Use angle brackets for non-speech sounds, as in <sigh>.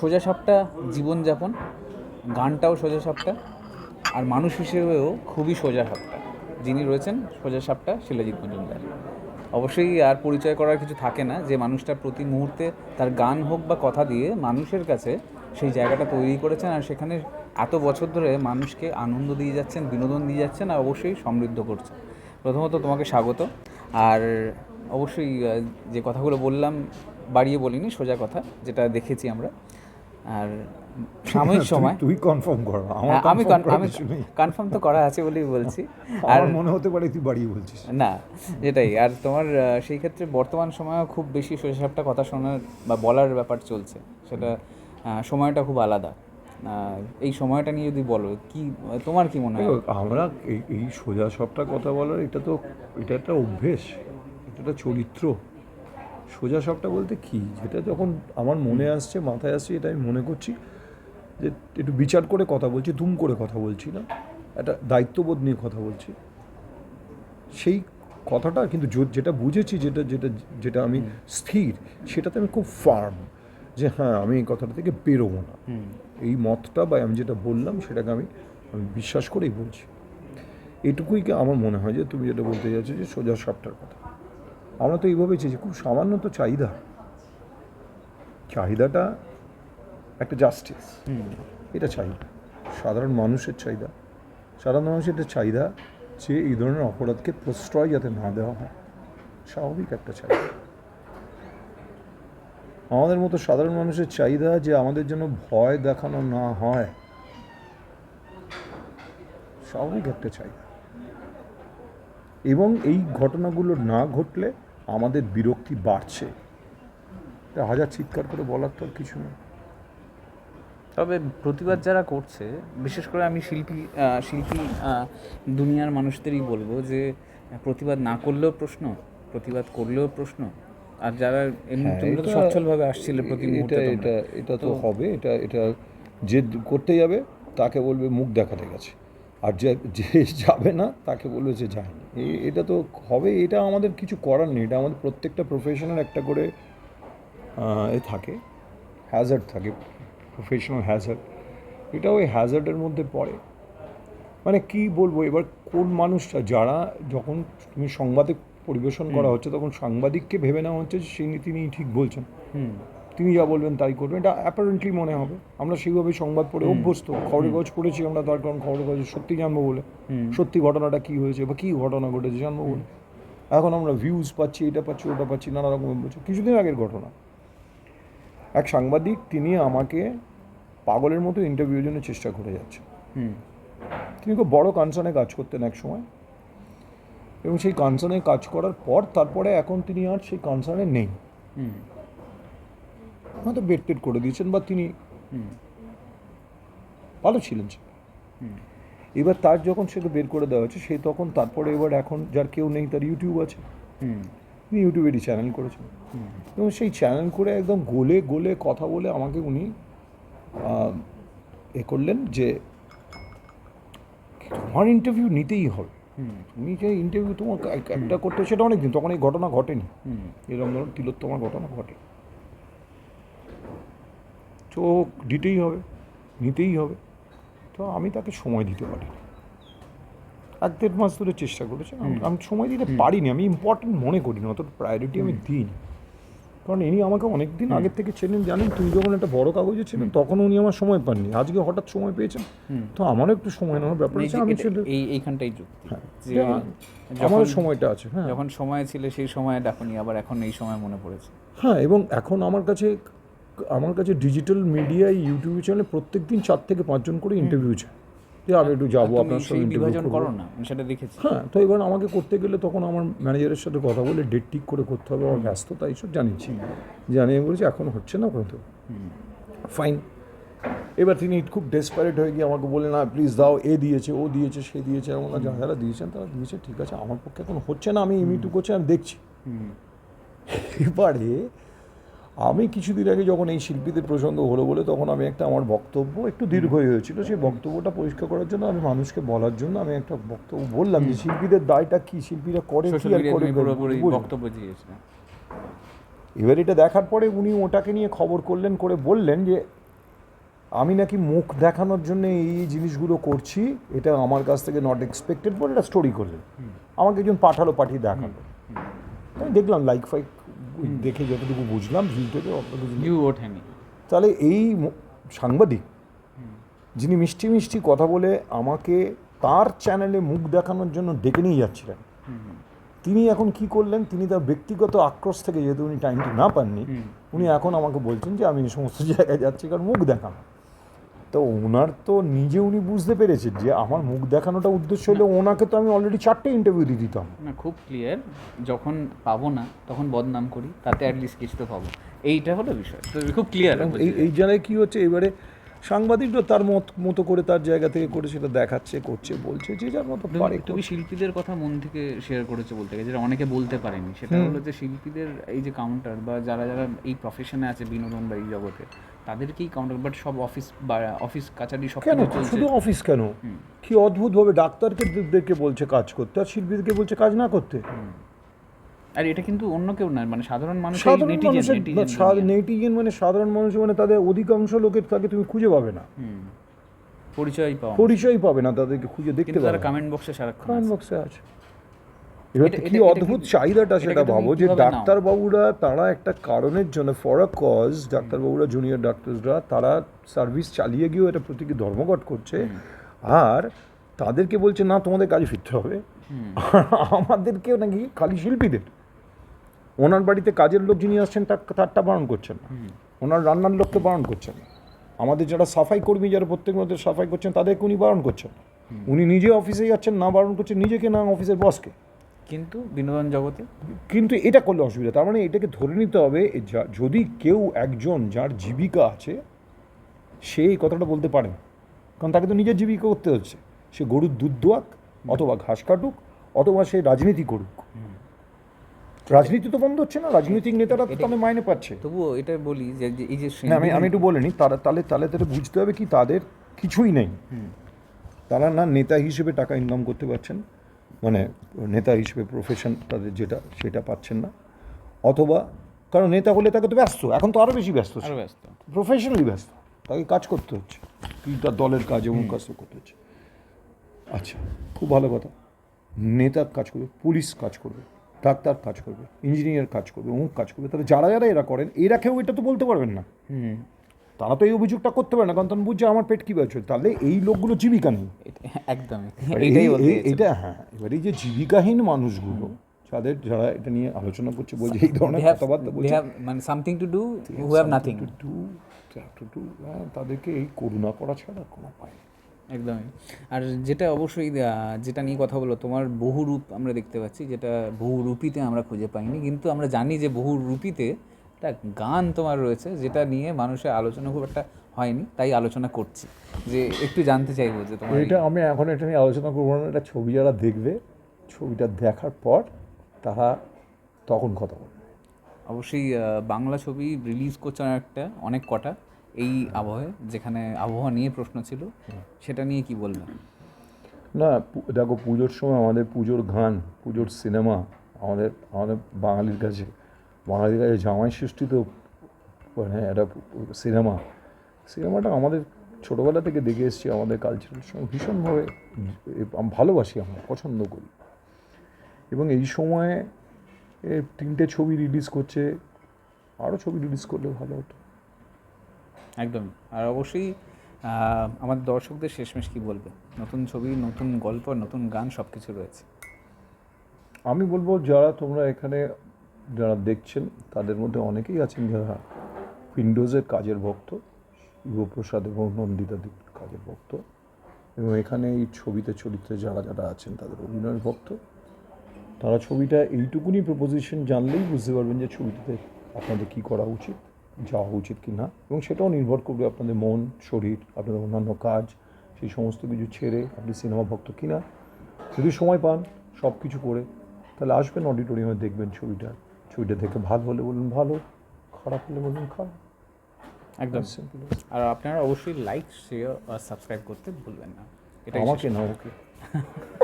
সোজাসাপটা জীবনযাপন, গানটাও সোজাসাপটা আর মানুষ হিসেবেও খুবই সোজা সাপটা। যিনি রয়েছেন সোজাসাপটা শিলাজিৎ মজুমদার। অবশ্যই আর পরিচয় করার কিছু থাকে না, যে মানুষটা প্রতি মুহূর্তে তার গান হোক বা কথা দিয়ে মানুষের কাছে সেই জায়গাটা তৈরি করেছেন আর সেখানে এত বছর ধরে মানুষকে আনন্দ দিয়ে যাচ্ছেন, বিনোদন দিয়ে যাচ্ছেন আর অবশ্যই সমৃদ্ধ করছেন। প্রথমত তোমাকে স্বাগত। আর অবশ্যই যে কথাগুলো বললাম বাড়িয়ে বলিনি, সোজা কথা যেটা দেখেছি আমরা। আর সাময়িক <laughs> সময় তুই কনফার্ম কর আমার হ্যাঁ, আমি কনফার্ম তো করা আছে বলেই বলছি। <laughs> আর মনে হতে পারে তুই বাড়িয়ে বলছিস। না যেটাই আর তোমার সেই ক্ষেত্রে বর্তমান সময়েও খুব বেশি সোজাসাপটা কথা শোনার বা বলার ব্যাপার চলছে। সেটা সময়টা খুব আলাদা। এই সময়টা নিয়ে যদি বলো কি তোমার কি মনে হয়? আমরা এই এই সোজা সবটা কথা বলার এটা তো এটা একটা অভ্যেস এটা একটা চরিত্র। সোজা সবটা বলতে কি? যেটা যখন আমার মনে আসছে মাথায় আসছে এটা আমি মনে করছি যে একটু বিচার করে কথা বলছি দুম করে কথা বলছি না। একটা দায়িত্ববোধ নিয়ে কথা বলছি। সেই কথাটা কিন্তু যেটা বুঝেছি যেটা যেটা যেটা আমি স্থির সেটাতে আমি খুব ফার্ম যে হ্যাঁ আমি এই কথাটা থেকে বেরোবো না। এই মতটা বা আমি যেটা বললাম সেটাকে আমি আমি বিশ্বাস করেই বলছি। এটুকুই কি আমার মনে হয় যে তুমি যেটা বলতে যাচ্ছ যে সোজা সাপটার কথা। আমরা তো এইভাবে চেয়েছি খুব সামান্য তো চাহিদা। চাহিদাটা একটা জাস্টিস এটা চাহিদা। সাধারণ মানুষের চাহিদা। সাধারণ মানুষের এটা চাহিদা যে এই ধরনের অপরাধকে প্রশ্রয় যাতে না দেওয়া হয় স্বাভাবিক একটা চাহিদা। আমাদের মতো সাধারণ মানুষের চাহিদা যে আমাদের জন্য ভয় দেখানো না হয় স্বাভাবিক একটা চাহিদা। এবং এই ঘটনাগুলো না ঘটলে আমাদের বিরক্তি বাড়ছে। হাজার চিৎকার করে বলার তো আর কিছু নেই। তবে প্রতিবাদ যারা করছে বিশেষ করে আমি শিল্পী শিল্পী দুনিয়ার মানুষদেরই বলব যে প্রতিবাদ না করলেও প্রশ্ন প্রতিবাদ করলেও প্রশ্ন। আর যারা এমনি হ্যাঁ, সচ্ছলভাবে আসছিলে প্রতি মুহূর্তে এটা এটা তো হবে এটা এটা যে করতে যাবে তাকে বলবে মুখ দেখাতে গেছে। আর যে যে <laughs> যাবে না তাকে বলবে যে যায়নি এটা তো হবে এটা আমাদের কিছু করার নেই। এটা আমাদের প্রত্যেকটা প্রফেশনের একটা করে এ থাকে হ্যাজার্ড থাকে প্রফেশনাল হ্যাজার্ড এটা ওই হ্যাজার্ডের মধ্যে পড়ে। মানে কি বলব এবার কোন মানুষটা যারা যখন তুমি সংবাদে পরিবেশন করা হচ্ছে তখন সাংবাদিককে ভেবে নেওয়া হচ্ছে যে তিনি তিনি ঠিক বলছেন। হুম। তিনি যা বলবেন তাই করবেন। এটা অ্যাপারেন্টলি মনে হবে। আমরা সেইভাবে সংবাদ পড়ে অভ্যস্ত। খবরের কাগজ পড়েছি আমরা তার কারণ খবরের কাগজ সত্যি জানব বলে। সত্যি ঘটনাটা কী হয়েছে বা কী ঘটনা ঘটেছে জানব বলে। এখন আমরা ভিউজ পাচ্ছি এটা পাচ্ছি ওটা পাচ্ছি নানা রকম বলছি কিছুদিন আগের ঘটনা। এক সাংবাদিক তিনি আমাকে পাগলের মতো ইন্টারভিউর জন্য চেষ্টা করে যাচ্ছে। হুম। তিনি খুব বড় কানসানে কাজ করতেন এক সময়। এবং সেই কানসানে কাজ করার পর তারপরে এখন তিনি আর সেই কানসানে নেই। হয়তো বেড টেড করে দিয়েছেন বা তিনি হুম। ভালো ছিলেন সে হুম। এবার তার যখন সেটা বের করে দেওয়া হয়েছে সে তখন তারপরে এবার এখন যার কেউ নেই তার ইউটিউব আছে। হুম। তিনি ইউটিউবেরই চ্যানেল করেছেন। এবং সেই চ্যানেল করে একদম গোলে গোলে কথা বলে আমাকে উনি এ করলেন যে তোমার ইন্টারভিউ নিতেই হবে। হুম। তুমি যে ইন্টারভিউ তোমার এক- একটা করতে সেটা অনেক দিন তখন এই ঘটনা ঘটেনি। হুম। এরকম ধরুন তিলোত্তমার ঘটনা ঘটে চোখ দিতেই হবে নিতেই হবে। তো আমি তাকে সময় দিতে পারি। এক দেড় মাস ধরে চেষ্টা করেছি। আমি- আমি সময় দিতে পারিনি আমি ইম্পর্টেন্ট মনে করি না অত প্রায়োরিটি আমি দিইনি। কারণ ইনি আমাকে অনেক দিন আগের থেকে চেনেন জানেন তুমি যখন একটা বড় কাগজে ছিলেন তখন উনি আমার সময় পাননি। আজকে হঠাৎ সময় পেয়েছেন। তো আমারও একটু সময় নেওয়ার ব্যাপার আছে আমি এটা- সেটা এই এইখানটাই যুক্তি। হ্যাঁ, যে যেমন যখন আমারও সময়টা আছে হ্যাঁ। যখন সময় ছিল সেই সময় ডাকুনি আবার এখন এই সময় মনে পড়েছে। হ্যাঁ এবং এখন আমার কাছে আমার কাছে ডিজিটাল মিডিয়ায় ইউটিউব চ্যানেলে প্রত্যেক দিন চার থেকে পাঁচজন করে ইন্টারভিউ চায় যে আমি একটু যাব আপনার সঙ্গে ইন্টারভিউ করো না সেটা দেখেছি। হ্যাঁ তো এবার আমাকে করতে গেলে তখন আমার ম্যানেজারের সাথে কথা বলে ডেট ঠিক করে করতে হবে আমার ব্যস্ততা এইসব জানিয়েছি। জানিয়ে বলেছি এখন হচ্ছে না কিন্তু ফাইন এবার তিনি খুব ডেসপারেট হয়ে গিয়ে আমাকে বললেন না প্লিজ দাও এ দিয়েছে ও দিয়েছে সে দিয়েছে এমন যারা যারা দিয়েছেন তারা দিয়েছে ঠিক আছে আমার পক্ষে এখন হচ্ছে না আমি ইমিটু করছি আমি দেখছি। এবারে আমি কিছুদিন আগে যখন এই শিল্পীদের প্রসঙ্গ হলো বলে তখন আমি একটা আমার বক্তব্য একটু দীর্ঘ হয়েছিল সেই বক্তব্যটা পরিষ্কার করার জন্য আমি মানুষকে বলার জন্য আমি একটা বক্তব্য বললাম যে শিল্পীদের দায়টা কি? শিল্পীরা করে কি আর করে তুমি পুরোপুরি বুঝলি? বক্তব্য দিয়েছিলেন এবার এটা দেখার পরে উনি ওটাকে নিয়ে খবর করলেন করে বললেন যে আমি নাকি মুখ দেখানোর জন্য এই এই জিনিসগুলো করছি এটা আমার কাছ থেকে নট এক্সপেক্টেড বলে এটা স্টোরি করলেন। আমাকে একজন পাঠালো পাঠিয়ে দেখাল। আমি দেখলাম লাইক ফাইক দেখে যতটুকু বুঝলাম ভিউ থেকে ওঠেনি তাহলে এই সাংবাদিক যিনি মিষ্টি মিষ্টি কথা বলে আমাকে তার চ্যানেলে মুখ দেখানোর জন্য ডেকে নিয়ে যাচ্ছিলেন। তিনি এখন কি করলেন? তিনি তার ব্যক্তিগত আক্রোশ থেকে যেহেতু উনি টাইমটি না পাননি উনি এখন আমাকে বলছেন যে আমি এই সমস্ত <laughs> জায়গায় যাচ্ছি কারণ মুখ দেখানো। তো ওনার তো নিজে উনি বুঝতে পেরেছেন যে আমার মুখ দেখানোটা উদ্দেশ্য হলে ওনাকে তো আমি অলরেডি চারটে ইন্টারভিউ দিয়ে দিতাম। না খুব ক্লিয়ার যখন পাবো না তখন বদনাম করি তাতে অ্যাটলিস্ট কিছু তো পাবো। এইটা হলো বিষয়। তো খুব ক্লিয়ার এই এই জায়গায় কী হচ্ছে? এবারে সাংবাদিকরা তার মত মতো করে তার জায়গা থেকে করে সেটা দেখাচ্ছে করছে বলছে যে যার মতো পারে তুমি শিল্পীদের কথা মন থেকে শেয়ার করেছে বলতে গেলে যেটা অনেকে বলতে পারেনি। সেটা হলো যে শিল্পীদের এই যে কাউন্টার বা যারা যারা এই প্রফেশনে আছে বিনোদন বা এই জগতে তাদেরকেই কাউন্টার বাট সব অফিস বা অফিস কাছারি সব কেন? শুধু অফিস কেন? কি অদ্ভুতভাবে ডাক্তারকে দেখে বলছে কাজ করতে আর শিল্পীদেরকে বলছে কাজ না করতে? আর এটা কিন্তু অন্য কেউ না মানে সাধারণ মানুষ সাধারণ মানুষের নেটিজেন মানে সাধারণ মানুষ মানে তাদের অধিকাংশ লোকের তাকে তুমি খুঁজে পাবে না। পরিচয় পাওয়া পরিচয় পাবে না তাদেরকে খুঁজে দেখতে কিন্তু তারা পাবে কমেন্ট বক্সে সারাক্ষণ কমেন্ট বক্সে আছে। এবার কি অদ্ভুত চাহিদাটা সেটা ভাবো যে ডাক্তারবাবুরা তারা একটা কারণের জন্য ফর আ কজ ডাক্তারবাবুরা জুনিয়র ডাক্তাররা তারা সার্ভিস চালিয়ে গিয়েও এটা প্রতীকী ধর্মঘট করছে। আর তাদেরকে বলছে না তোমাদের কাজে ফিরতে হবে। <laughs> আমাদেরকেও নাকি খালি শিল্পীদের। ওনার বাড়িতে কাজের লোক যিনি আসছেন তার তারটা বারণ করছেন না। ওনার রান্নার লোককে বারণ করছেন না। আমাদের যারা সাফাই কর্মী যারা প্রত্যেক মধ্যে সাফাই করছেন তাদেরকে উনি বারণ করছেন উনি নিজে অফিসে যাচ্ছেন না বারণ করছেন নিজেকে না অফিসের বসকে। কিন্তু বিনোদন জগতে? কিন্তু এটা করলে অসুবিধা তার মানে এটাকে ধরে নিতে হবে যা- যদি কেউ একজন যার জীবিকা আছে সে এই কথাটা বলতে পারে না। কারণ তাকে তো নিজের জীবিকা করতে হচ্ছে। সে গরুর দুধ দোয়াক অথবা ঘাস কাটুক অথবা সে রাজনীতি করুক। রাজনীতি তো বন্ধ হচ্ছে না রাজনৈতিক নেতারা তো তাহলে মাইনে পাচ্ছে। তবুও এটা বলি যে এই যে আমি আমি একটু বলে নিই তারা তাহলে তাহলে তাহলে বুঝতে হবে কি তাদের কিছুই নেই। তারা না নেতা হিসেবে টাকা ইনকাম করতে পারছেন মানে নেতা হিসেবে প্রফেশন তাদের যেটা সেটা পাচ্ছেন না। অথবা কারণ নেতা হলে তাকে তো ব্যস্ত এখন তো আরও বেশি ব্যস্ত ব্যস্ত। প্রফেশনালি ব্যস্ত তাকে কাজ করতে হচ্ছে কি তার দলের কাজ এবং কাজ করতে হচ্ছে। আচ্ছা খুব ভালো কথা। নেতা কাজ করবে পুলিশ কাজ করবে। ডাক্তার কাজ করবে ইঞ্জিনিয়ার কাজ করবে অমুক কাজ করবে। তাহলে যারা যারা এরা করেন এরা কেউ এটা তো বলতে পারবেন না। তারা তো এই অভিযোগটা করতে পারে না কারণ তখন বুঝছে আমার পেট কী বাঁচবে তাহলে এই লোকগুলো জীবিকা নেই। চাইছি। এটা হ্যাঁ এবার এই যে জীবিকাহীন মানুষগুলো যাদের যারা এটা নিয়ে আলোচনা করছে বলছে এই ধরনের কথাবার্তা বলছে। মানে something to do who have nothing to হ্যাঁ, তাদেরকে এই করুণা করা ছাড়া কোনো উপায় নেই। একদমই। আর যেটা অবশ্যই যেটা নিয়ে কথা বলো তোমার বহু রূপ আমরা দেখতে পাচ্ছি যেটা বহু রূপীতে আমরা খুঁজে পাইনি কিন্তু আমরা জানি যে বহু রূপীতে একটা গান তোমার রয়েছে যেটা নিয়ে মানুষের আলোচনা খুব একটা হয়নি তাই আলোচনা করছি। যে একটু জানতে চাইব যে তোমার এটা আমি এখন এটা নিয়ে আলোচনা করব না এটা ছবি যারা দেখবে ছবিটা দেখার পর তারা তখন কথা বলবে। অবশ্যই বাংলা ছবি রিলিজ করছে একটা অনেক কটা। এই আবহাওয়ায় যেখানে আবহাওয়া নিয়ে প্রশ্ন ছিল, সেটা নিয়ে কি বলবেন? না দেখো, পুজোর সময় আমাদের পুজোর গান, পুজোর সিনেমা, আমাদের আমাদের বাঙালির কাছে বাঙালির কাছে জামাই সৃষ্টি তো মানে একটা সিনেমা। সিনেমাটা আমাদের ছোটোবেলা থেকে দেখে এসেছি, আমাদের কালচারের সঙ্গে ভীষণভাবে ভালোবাসি আমরা, পছন্দ করি। এবং এই সময়ে তিনটে ছবি রিলিজ করছে আরও ছবি রিলিজ করলে ভালো হতো। একদম। আর অবশ্যই আমাদের দর্শকদের শেষমেশ কি বলবে? নতুন ছবি, নতুন গল্প, নতুন গান সব কিছু রয়েছে। আমি বলব, যারা তোমরা এখানে যারা দেখছেন, তাদের মধ্যে অনেকেই আছেন যারা উইন্ডোজের কাজের ভক্ত যুবপ্রসাদ এবং নন্দিতাদির কাজের ভক্ত, এবং এখানে এই ছবিতে চরিত্রে যারা যারা আছেন, তাদের অভিনয়ের ভক্ত, তারা ছবিটা এইটুকুনি প্রপোজিশন জানলেই বুঝতে পারবেন যে ছবিটাতে আপনাদের কী করা উচিত। যাওয়া উচিত কি না এবং সেটাও নির্ভর করবে আপনাদের মন শরীর আপনাদের অন্যান্য কাজ সেই সমস্ত কিছু ছেড়ে আপনি সিনেমা ভক্ত কিনা যদি সময় পান সব কিছু করে তাহলে আসবেন অডিটোরিয়ামে দেখবেন ছবিটা। ছবিটা দেখে ভালো হলে বলুন ভালো খারাপ হলে বলুন খারাপ। একদম। সিম্পল আর আপনারা অবশ্যই লাইক শেয়ার আর সাবস্ক্রাইব করতে ভুলবেন না। এটা আমাকে না ওকে <laughs>